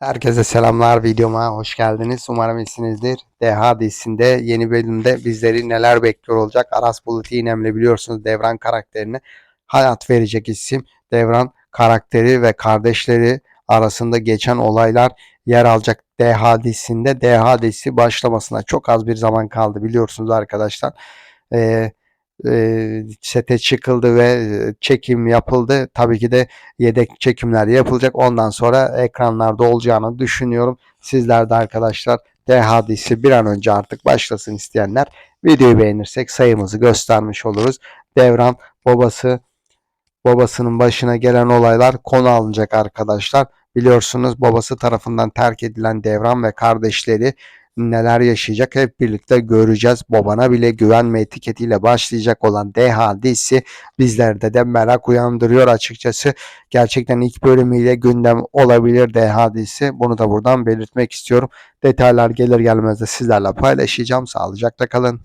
Herkese selamlar videoma hoş geldiniz. Umarım iyisinizdir. DH dizisinde yeni bölümde bizleri neler bekliyor olacak. Aras Bulut İynemli biliyorsunuz Devran karakterine hayat verecek isim. Devran karakteri ve kardeşleri arasında geçen olaylar yer alacak DH dizisinde. DH dizisi başlamasına çok az bir zaman kaldı biliyorsunuz arkadaşlar. Ee, e, sete çıkıldı ve e, çekim yapıldı. Tabii ki de yedek çekimler yapılacak. Ondan sonra ekranlarda olacağını düşünüyorum. Sizler de arkadaşlar DH dizisi bir an önce artık başlasın isteyenler videoyu beğenirsek sayımızı göstermiş oluruz. Devran babası babasının başına gelen olaylar konu alınacak arkadaşlar. Biliyorsunuz babası tarafından terk edilen Devran ve kardeşleri neler yaşayacak hep birlikte göreceğiz. Babana bile güvenme etiketiyle başlayacak olan DH dizisi bizlerde de merak uyandırıyor açıkçası. Gerçekten ilk bölümüyle gündem olabilir DH dizisi. Bunu da buradan belirtmek istiyorum. Detaylar gelir gelmez de sizlerle paylaşacağım. Sağlıcakla kalın.